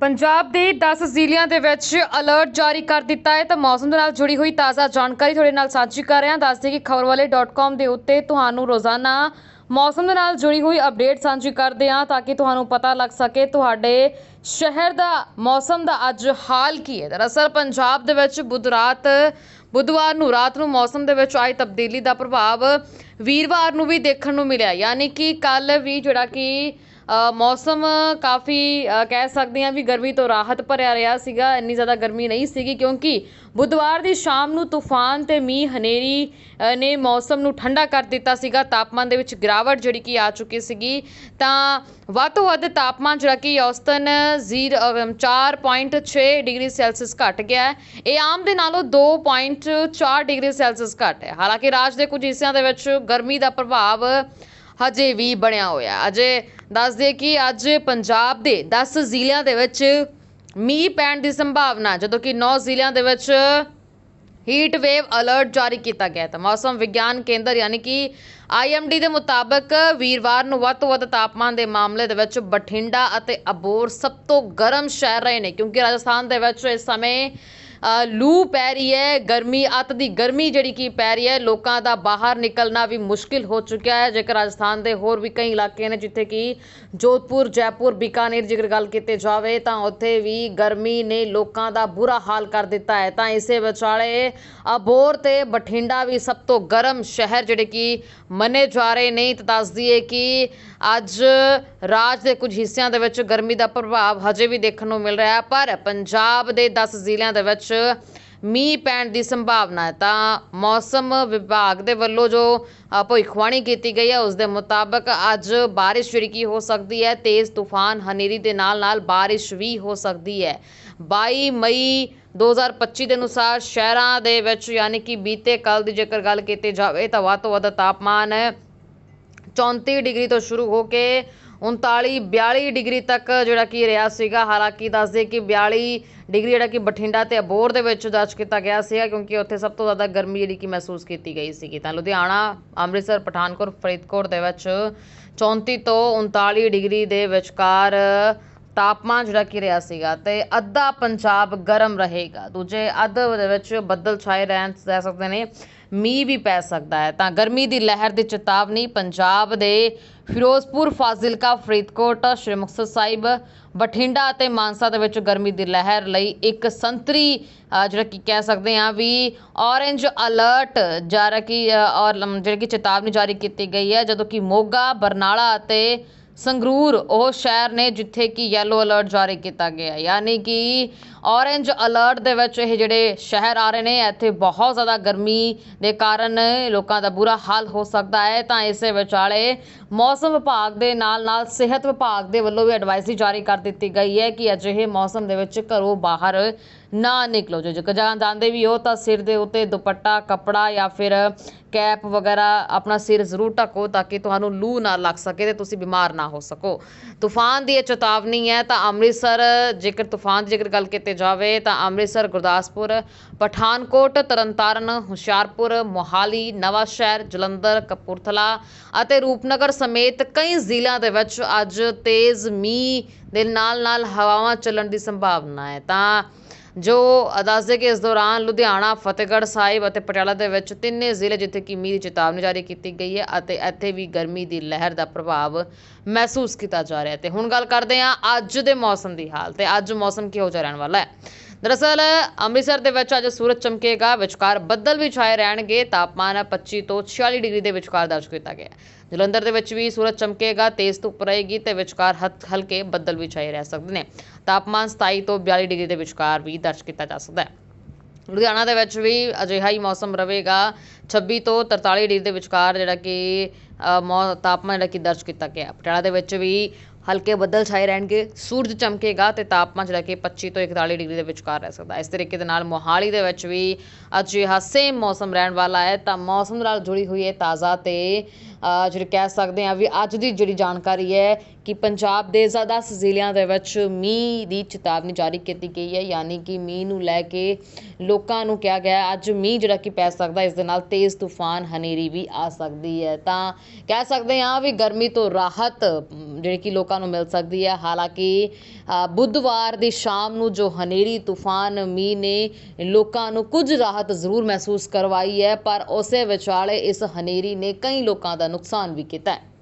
ਪੰਜਾਬ ਦੇ 10 ਜ਼ਿਲ੍ਹਿਆਂ ਦੇ ਵਿੱਚ ਅਲਰਟ ਜਾਰੀ ਕਰ ਦਿੱਤਾ ਹੈ ਤਾਂ ਮੌਸਮ ਦੇ ਨਾਲ ਜੁੜੀ ਹੋਈ ਤਾਜ਼ਾ ਜਾਣਕਾਰੀ ਤੁਹਾਡੇ ਨਾਲ ਸਾਂਝੀ ਕਰ ਰਹੇ ਹਾਂ। ਦੱਸਦੇ ਕਿ ਖਬਰਵਾਲੇ.com ਦੇ ਉੱਤੇ ਤੁਹਾਨੂੰ ਰੋਜ਼ਾਨਾ ਮੌਸਮ ਦੇ ਨਾਲ ਜੁੜੀ ਹੋਈ ਅਪਡੇਟ ਸਾਂਝੀ ਕਰਦੇ ਹਾਂ ਤਾਂ ਕਿ ਤੁਹਾਨੂੰ ਪਤਾ ਲੱਗ ਸਕੇ ਤੁਹਾਡੇ ਸ਼ਹਿਰ ਦਾ ਮੌਸਮ ਦਾ ਅੱਜ ਹਾਲ ਕੀ ਹੈ। ਦਰਅਸਲ ਪੰਜਾਬ ਦੇ ਵਿੱਚ ਬੁੱਧ ਰਾਤ, ਬੁੱਧਵਾਰ ਨੂੰ ਰਾਤ ਨੂੰ ਮੌਸਮ ਦੇ ਵਿੱਚ ਆਈ ਤਬਦੀਲੀ ਦਾ ਪ੍ਰਭਾਵ ਵੀਰਵਾਰ ਨੂੰ ਵੀ ਦੇਖਣ ਨੂੰ ਮਿਲਿਆ। ਯਾਨੀ ਕਿ ਕੱਲ ਵੀ ਜਿਹੜਾ ਕਿ ਮੌਸਮ ਕਾਫੀ ਕਹਿ ਸਕਦੇ ਹਾਂ ਵੀ ਗਰਮੀ ਤੋਂ ਰਾਹਤ ਭਰਿਆ ਰਿਹਾ ਸੀਗਾ, ਇੰਨੀ ਜ਼ਿਆਦਾ ਗਰਮੀ ਨਹੀਂ ਸੀਗੀ ਕਿਉਂਕਿ ਬੁੱਧਵਾਰ ਦੀ ਸ਼ਾਮ ਨੂੰ ਤੂਫਾਨ ਤੇ ਮੀਂਹ ਹਨੇਰੀ ਨੇ ਮੌਸਮ ਨੂੰ ਠੰਡਾ ਕਰ ਦਿੱਤਾ ਸੀਗਾ, ਤਾਪਮਾਨ ਦੇ ਵਿੱਚ ਗਿਰਾਵਟ ਜਿਹੜੀ ਕਿ ਆ ਚੁੱਕੀ ਸੀਗੀ, ਤਾਂ ਵੱਧ ਤੋਂ ਵੱਧ ਤਾਪਮਾਨ ਜਿਹੜਾ ਕਿ ਔਸਤਨ 4.6 ਡਿਗਰੀ ਸੈਲਸੀਅਸ ਘਟ ਗਿਆ ਹੈ। ਇਹ ਆਮ ਦੇ ਨਾਲੋਂ 2.4 ਡਿਗਰੀ ਸੈਲਸੀਅਸ ਘੱਟ ਹੈ। ਹਾਲਾਂਕਿ ਰਾਜ ਦੇ ਕੁਝ ਹਿੱਸਿਆਂ ਦੇ ਵਿੱਚ ਗਰਮੀ ਦਾ ਪ੍ਰਭਾਵ ਹਜੇ ਵੀ ਬਣਿਆ ਹੋਇਆ। ਅਜੇ ਦੱਸ ਦਈਏ ਕਿ ਅੱਜ ਪੰਜਾਬ ਦੇ 10 ਜ਼ਿਲ੍ਹਿਆਂ ਦੇ ਵਿੱਚ ਮੀਂਹ ਪੈਣ ਦੀ ਸੰਭਾਵਨਾ, ਜਦੋਂ ਕਿ 9 ਜ਼ਿਲ੍ਹਿਆਂ ਦੇ ਵਿੱਚ ਹੀਟ ਵੇਵ ਅਲਰਟ ਜਾਰੀ ਕੀਤਾ ਗਿਆ ਤਾਂ ਮੌਸਮ ਵਿਗਿਆਨ ਕੇਂਦਰ ਯਾਨੀ ਕਿ ਆਈਐਮਡੀ ਦੇ ਮੁਤਾਬਕ ਵੀਰਵਾਰ ਨੂੰ ਵੱਧ ਤੋਂ ਵੱਧ ਤਾਪਮਾਨ ਦੇ ਮਾਮਲੇ ਦੇ ਵਿੱਚ ਬਠਿੰਡਾ ਅਤੇ ਅਬੋਰ ਸਭ ਤੋਂ ਗਰਮ ਸ਼ਹਿਰ ਰਹੇ ਨੇ, ਕਿਉਂਕਿ ਰਾਜਸਥਾਨ ਦੇ ਵਿੱਚ ਇਸ ਸਮੇਂ ਲੂ ਪੈ ਰਹੀ ਹੈ, ਗਰਮੀ, ਅੱਤ ਦੀ ਗਰਮੀ ਜਿਹੜੀ ਕੀ ਪੈ ਰਹੀ ਹੈ, ਲੋਕਾਂ ਦਾ ਬਾਹਰ ਨਿਕਲਣਾ ਵੀ ਮੁਸ਼ਕਿਲ ਹੋ ਚੁੱਕਿਆ ਹੈ। ਜੇਕਰ ਰਾਜਸਥਾਨ ਦੇ ਹੋਰ ਵੀ ਕਈ ਇਲਾਕੇ ਨੇ, ਜਿੱਥੇ ਕਿ ਜੋਧਪੁਰ, ਜੈਪੁਰ, ਬੀਕਾਨੇਰ ਜੇਕਰ ਗੱਲ ਕੀਤੀ ਜਾਵੇ, ਤਾਂ ਉੱਥੇ ਵੀ ਗਰਮੀ ਨੇ ਲੋਕਾਂ ਦਾ ਬੁਰਾ ਹਾਲ ਕਰ ਦਿੱਤਾ ਹੈ। ਤਾਂ ਇਸੇ ਵਿਚਾਲੇ ਅਬੋਰ ਤੇ ਬਠਿੰਡਾ ਵੀ ਸਭ ਤੋਂ ਗਰਮ ਸ਼ਹਿਰ ਜਿਹੜੇ ਕਿ ਮੰਨੇ ਜਾ ਰਹੇ ਨੇ। ਤਾਂ ਦੱਸ ਦਈਏ ਕਿ ਅੱਜ ਰਾਜ ਦੇ ਕੁਝ ਹਿੱਸਿਆਂ ਦੇ ਵਿੱਚ ਗਰਮੀ ਦਾ ਪ੍ਰਭਾਵ ਹਜੇ ਵੀ ਦੇਖਣ ਨੂੰ ਮਿਲ ਰਿਹਾ ਹੈ, ਪਰ ਪੰਜਾਬ ਦੇ 10 ਜ਼ਿਲ੍ਹਿਆਂ ਦੇ ਵਿੱਚ ਮੀਂਹ ਪੈਣ ਦੀ ਸੰਭਾਵਨਾ ਹੈ। ਤਾਂ ਮੌਸਮ ਵਿਭਾਗ ਦੇ ਵੱਲੋਂ ਜੋ ਭਵਿੱਖਬਾਣੀ ਕੀਤੀ ਗਈ ਹੈ, ਉਸ ਦੇ ਮੁਤਾਬਕ ਅੱਜ ਬਾਰਿਸ਼ ਜਿਹੜੀ ਕੀ ਹੋ ਸਕਦੀ ਹੈ, ਤੇਜ਼ ਤੂਫਾਨ ਹਨੇਰੀ ਦੇ ਨਾਲ ਨਾਲ ਬਾਰਿਸ਼ ਵੀ ਹੋ ਸਕਦੀ ਹੈ। 22 ਮਈ 2025 ਦੇ ਅਨੁਸਾਰ ਸ਼ਹਿਰਾਂ ਦੇ ਵਿੱਚ ਯਾਨੀ ਕਿ ਬੀਤੇ ਕੱਲ ਦੀ ਜੇਕਰ ਗੱਲ ਕੀਤੀ ਜਾਵੇ, ਤਾਂ ਵੱਧ ਤੋਂ ਵੱਧ ਤਾਪਮਾਨ 34 ਡਿਗਰੀ ਤੋਂ ਸ਼ੁਰੂ ਹੋ ਕੇ 39 42 ਡਿਗਰੀ ਤੱਕ ਜਿਹੜਾ ਕਿ ਰਿਹਾ ਸੀਗਾ। ਹਾਲਾਂਕਿ ਦੱਸਦੇ ਕਿ 42 ਡਿਗਰੀ ਜਿਹੜਾ ਕਿ ਬਠਿੰਡਾ ਤੇ ਅਬੋਰ ਦੇ ਵਿੱਚ ਦਰਜ ਕੀਤਾ ਗਿਆ ਸੀਗਾ, ਕਿਉਂਕਿ ਉੱਥੇ ਸਭ ਤੋਂ ਜ਼ਿਆਦਾ ਗਰਮੀ ਜਿਹੜੀ ਕਿ ਮਹਿਸੂਸ ਕੀਤੀ ਗਈ ਸੀਗੀ। ਤਾਂ ਲੁਧਿਆਣਾ, ਅੰਮ੍ਰਿਤਸਰ, ਪਠਾਨਕੋਟ, ਫਰੀਦਕੋਟ ਦੇ ਵਿੱਚ 34 ਤੋਂ 39 ਡਿਗਰੀ ਦੇ ਵਿਚਕਾਰ ਤਾਪਮਾਨ ਜਿਹੜਾ ਕਿ ਰਿਹਾ ਸੀਗਾ ਤੇ ਅੱਧਾ ਪੰਜਾਬ ਗਰਮ ਰਹੇਗਾ। ਦੂਜੇ ਅੱਧ ਦੇ ਵਿੱਚ ਬੱਦਲ ਛਾਏ ਰਹਿਣ ਰਹਿ ਸਕਦੇ ਨੇ, ਮੀਂਹ ਵੀ ਪੈ ਸਕਦਾ ਹੈ। ਤਾਂ ਗਰਮੀ ਦੀ ਲਹਿਰ ਦੀ ਚੇਤਾਵਨੀ ਪੰਜਾਬ ਦੇ ਫਿਰੋਜ਼ਪੁਰ, ਫਾਜ਼ਿਲਕਾ, ਫਰੀਦਕੋਟ, ਸ਼੍ਰੀ ਮੁਕਤਸਰ ਸਾਹਿਬ, ਬਠਿੰਡਾ ਅਤੇ ਮਾਨਸਾ ਦੇ ਵਿੱਚ ਗਰਮੀ ਦੀ ਲਹਿਰ ਲਈ ਇੱਕ ਸੰਤਰੀ ਜਿਹੜਾ ਕਿ ਕਹਿ ਸਕਦੇ ਹਾਂ ਵੀ ਔਰੇਂਜ ਅਲਰਟ ਜਾਰੀ ਕਿ ਔਰ ਜਿਹੜੀ ਕਿ ਚੇਤਾਵਨੀ ਜਾਰੀ ਕੀਤੀ ਗਈ ਹੈ, ਜਦੋਂ ਕਿ ਮੋਗਾ, ਬਰਨਾਲਾ ਅਤੇ ਸੰਗਰੂਰ ਉਹ ਸ਼ਹਿਰ ਨੇ ਜਿੱਥੇ ਕਿ ਯੈਲੋ ਅਲਰਟ ਜਾਰੀ ਕੀਤਾ ਗਿਆ ਯਾਨੀ ਕਿ ਔਰੇਂਜ ਅਲਰਟ ਦੇ ਵਿੱਚ ਇਹ ਜਿਹੜੇ ਸ਼ਹਿਰ ਆ ਰਹੇ ਨੇ, ਇੱਥੇ ਬਹੁਤ ਜ਼ਿਆਦਾ ਗਰਮੀ ਦੇ ਕਾਰਨ ਲੋਕਾਂ ਦਾ ਬੁਰਾ ਹਾਲ ਹੋ ਸਕਦਾ ਹੈ। ਤਾਂ ਇਸੇ ਵਿਚਾਲੇ ਮੌਸਮ ਵਿਭਾਗ ਦੇ ਨਾਲ ਨਾਲ ਸਿਹਤ ਵਿਭਾਗ ਦੇ ਵੱਲੋਂ ਵੀ ਐਡਵਾਈਜ਼ਰੀ ਜਾਰੀ ਕਰ ਦਿੱਤੀ ਗਈ ਹੈ ਕਿ ਅਜਿਹੇ ਮੌਸਮ ਦੇ ਵਿੱਚ ਘਰੋਂ ਬਾਹਰ ਨਾ ਨਿਕਲੋ। ਜੇ ਜੇਕਰ ਜਾਂ ਜਾਂਦੇ ਵੀ ਹੋ ਤਾਂ ਸਿਰ ਦੇ ਉੱਤੇ ਦੁਪੱਟਾ, ਕੱਪੜਾ ਜਾਂ ਫਿਰ ਕੈਪ ਵਗੈਰਾ ਆਪਣਾ ਸਿਰ ਜ਼ਰੂਰ ਢੱਕੋ ਤਾਂ ਕਿ ਤੁਹਾਨੂੰ ਲੂ ਨਾ ਲੱਗ ਸਕੇ ਤੇ ਤੁਸੀਂ ਬਿਮਾਰ ਨਾ ਹੋ ਸਕੋ। ਤੂਫਾਨ ਦੀ ਇਹ ਚੇਤਾਵਨੀ ਹੈ ਤਾਂ ਅੰਮ੍ਰਿਤਸਰ, ਜੇਕਰ ਤੂਫਾਨ ਦੀ ਜੇਕਰ ਗੱਲ ਕੀਤੀ ਜਾਵੇ ਤਾਂ ਅੰਮ੍ਰਿਤਸਰ, ਗੁਰਦਾਸਪੁਰ, ਪਠਾਨਕੋਟ, ਤਰਨਤਾਰਨ, ਹੁਸ਼ਿਆਰਪੁਰ, ਮੋਹਾਲੀ ਨਵਾਂ ਸ਼ਹਿਰ ਜਲੰਧਰ, ਕਪੂਰਥਲਾ ਅਤੇ ਰੂਪਨਗਰ ਸਮੇਤ ਕਈ ਜ਼ਿਲ੍ਹਿਆਂ ਦੇ ਵਿੱਚ ਅੱਜ ਤੇਜ਼ ਮੀਂਹ ਦੇ ਨਾਲ ਨਾਲ ਹਵਾਵਾਂ ਚੱਲਣ ਦੀ ਸੰਭਾਵਨਾ ਹੈ। ਤਾਂ ਜੋ ਦੱਸਦੇ ਕਿ ਇਸ ਦੌਰਾਨ ਲੁਧਿਆਣਾ, ਫਤਿਹਗੜ੍ਹ ਸਾਹਿਬ ਅਤੇ ਪਟਿਆਲਾ ਦੇ ਵਿੱਚ ਤਿੰਨੇ ਜ਼ਿਲ੍ਹੇ ਜਿੱਥੇ ਕਿ ਮੀਂਹ ਦੀ ਚੇਤਾਵਨੀ ਜਾਰੀ ਕੀਤੀ ਗਈ ਹੈ ਅਤੇ ਇੱਥੇ ਵੀ ਗਰਮੀ ਦੀ ਲਹਿਰ ਦਾ ਪ੍ਰਭਾਵ ਮਹਿਸੂਸ ਕੀਤਾ ਜਾ ਰਿਹਾ ਹੈ। ਤੇ ਹੁਣ ਗੱਲ ਕਰਦੇ ਹਾਂ ਅੱਜ ਦੇ ਮੌਸਮ ਦੀ ਹਾਲ ਤੇ ਅੱਜ ਮੌਸਮ ਕਿਹੋ ਜਿਹਾ ਰਹਿਣ ਵਾਲਾ ਹੈ? ਦਰਅਸਲ, ਅੰਮ੍ਰਿਤਸਰ ਦੇ ਵਿੱਚ ਅੱਜ ਸੂਰਜ ਚਮਕੇਗਾ, ਵਿਚਕਾਰ ਬੱਦਲ ਵੀ ਛਾਏ ਰਹਿਣਗੇ। ਤਾਪਮਾਨ 25 ਤੋਂ 46 ਡਿਗਰੀ ਦੇ ਵਿਚਕਾਰ ਦਰਜ ਕੀਤਾ ਗਿਆ ਜਲੰਧਰ ਦੇ ਵਿੱਚ ਵੀ ਸੂਰਜ ਚਮਕੇਗਾ, ਤੇਜ਼ ਧੁੱਪ ਰਹੇਗੀ ਤੇ ਵਿਚਕਾਰ ਹੱਥ ਹਲਕੇ ਬੱਦਲ ਵੀ ਛਾਏ ਰਹਿ ਸਕਦੇ ਨੇ। ਤਾਪਮਾਨ 27 ਤੋਂ 42 ਡਿਗਰੀ ਦੇ ਵਿਚਕਾਰ ਵੀ ਦਰਜ ਕੀਤਾ ਜਾ ਸਕਦਾ ਹੈ। ਲੁਧਿਆਣਾ ਦੇ ਵਿੱਚ ਵੀ ਅਜਿਹਾ ਹੀ ਮੌਸਮ ਰਹੇਗਾ। 26 ਤੋਂ 43 ਡਿਗਰੀ ਦੇ ਵਿਚਕਾਰ ਜਿਹੜਾ ਕਿ ਮੌ- ਤਾਪਮਾਨ ਜਿਹੜਾ ਕਿ ਦਰਜ ਕੀਤਾ ਗਿਆ ਪਟਿਆਲਾ ਦੇ ਵਿੱਚ ਵੀ ਹਲਕੇ ਬੱਦਲ ਛਾਏ ਰਹਿਣਗੇ, ਸੂਰਜ ਚਮਕੇਗਾ ਤੇ ਤਾਪਮਾਨ ਜਿਹੜਾ ਕਿ 25 ਤੋਂ 41 ਡਿਗਰੀ ਦੇ ਵਿਚਕਾਰ ਰਹਿ ਸਕਦਾ ਇਸ ਤਰੀਕੇ ਦੇ ਨਾਲ ਮੋਹਾਲੀ ਦੇ ਵਿੱਚ ਵੀ ਅਜਿਹਾ ਸੇਮ ਮੌਸਮ ਰਹਿਣ ਵਾਲਾ ਹੈ। ਤਾਂ ਮੌਸਮ ਨਾਲ ਜੁੜੀ ਹੋਈ ਇਹ ਤਾਜ਼ਾ ਤੇ ਜਿਹੜੇ ਕਹਿ ਸਕਦੇ ਹਾਂ ਵੀ ਅੱਜ ਦੀ ਜਿਹੜੀ ਜਾਣਕਾਰੀ ਹੈ ਕਿ ਪੰਜਾਬ ਦੇ ਜ਼ਿਆਦਾ ਜ਼ਿਲ੍ਹਿਆਂ ਦੇ ਵਿੱਚ ਮੀਂਹ ਦੀ ਚੇਤਾਵਨੀ ਜਾਰੀ ਕੀਤੀ ਗਈ ਹੈ, ਯਾਨੀ ਕਿ ਮੀਂਹ ਨੂੰ ਲੈ ਕੇ ਲੋਕਾਂ ਨੂੰ ਕਿਹਾ ਗਿਆ ਅੱਜ ਮੀਂਹ ਜਿਹੜਾ ਕਿ ਪੈ ਸਕਦਾ ਇਸ ਦੇ ਨਾਲ ਤੇਜ਼ ਤੂਫਾਨ, ਹਨੇਰੀ ਵੀ ਆ ਸਕਦੀ ਹੈ। ਤਾਂ ਕਹਿ ਸਕਦੇ ਹਾਂ ਵੀ ਗਰਮੀ ਤੋਂ ਰਾਹਤ ਜਿਹੜੀ ਕਿ ਲੋਕਾਂ ਨੂੰ ਮਿਲ ਸਕਦੀ ਹੈ। ਹਾਲਾਂਕਿ ਬੁੱਧਵਾਰ ਦੀ ਸ਼ਾਮ ਨੂੰ ਜੋ ਹਨੇਰੀ, ਤੂਫਾਨ, ਮੀਂਹ ਨੇ ਲੋਕਾਂ ਨੂੰ ਕੁਝ ਰਾਹਤ ਜ਼ਰੂਰ ਮਹਿਸੂਸ ਕਰਵਾਈ ਹੈ, ਪਰ ਉਸੇ ਵਿਚਾਲੇ ਇਸ ਹਨੇਰੀ ਨੇ ਕਈ ਲੋਕਾਂ ਦਾ ਦਾ ਨੁਕਸਾਨ ਵੀ ਕੀਤਾ ਹੈ।